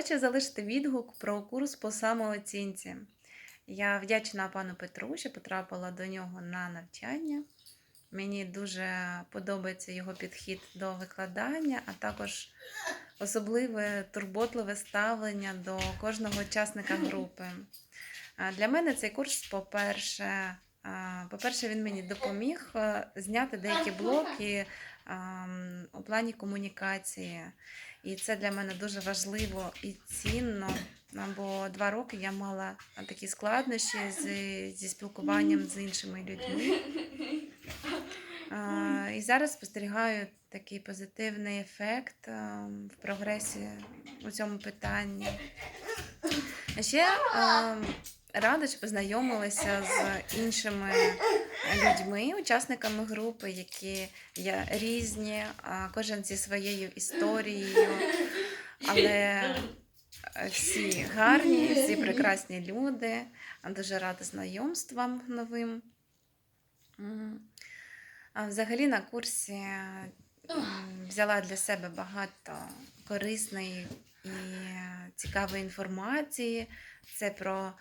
Хочу залишити відгук про курс по самооцінці. Я вдячна пану Петру, що потрапила до нього на навчання. Мені дуже подобається його підхід до викладання, а також особливе турботливе ставлення до кожного учасника групи. Для мене цей курс, по-перше, по-перше, він мені допоміг е, зняти деякі блоки у плані комунікації. І це для мене дуже важливо і цінно. Бо два роки я мала такі складнощі з, зі спілкуванням з іншими людьми. І зараз спостерігаю такий позитивний ефект в прогресі у цьому питанні. Ще рада, що познайомилася з іншими людьми, учасниками групи, які є різні, кожен зі своєю історією, але всі гарні, всі прекрасні люди. Дуже рада знайомствам новим. А взагалі на курсі взяла для себе багато корисної і цікавої інформації. Це про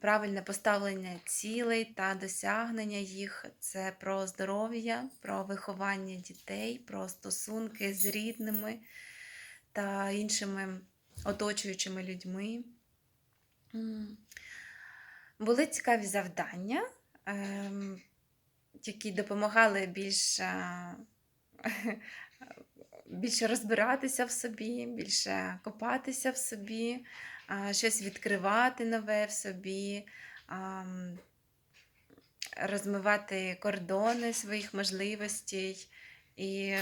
правильне поставлення цілей та досягнення їх. Це про здоров'я, про виховання дітей, про стосунки з рідними та іншими оточуючими людьми. Були цікаві завдання, ем, які допомагали більш, більше розбиратися в собі, більше копатися в собі, щось відкривати нове в собі, розмивати кордони своїх можливостей і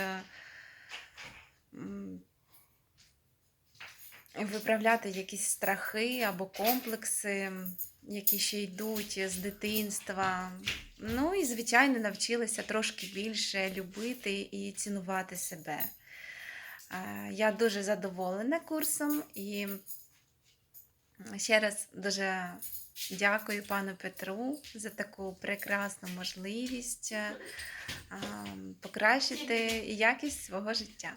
виправляти якісь страхи або комплекси, які ще йдуть з дитинства. Ну і, звичайно, навчилася трошки більше любити і цінувати себе. Е, Я дуже задоволена курсом і ще раз дуже дякую пану Петру за таку прекрасну можливість е, покращити якість свого життя.